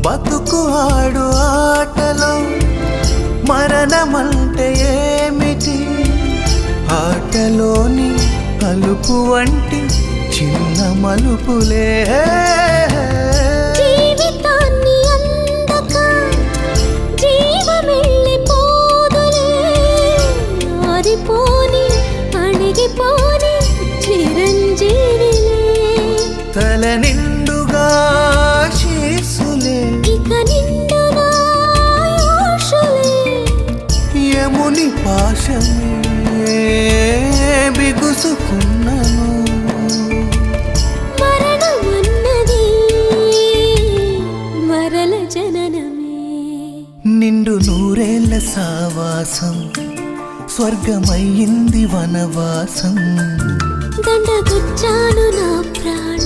బతుకు ఆడు ఆటలో. మరణమంటే ఏమిటి? ఆటలోని అలుపు వంటి చిన్న మలుపులే. తల నిండుగా యముని పాశమే బిగుసుకున్నను. మరణమన్నది మరల జననమే. నిండు నూరేళ్ళ సావాసం స్వర్గమయ్యింది వనవాసం. దండగుచ్చాను నా ప్రాణం.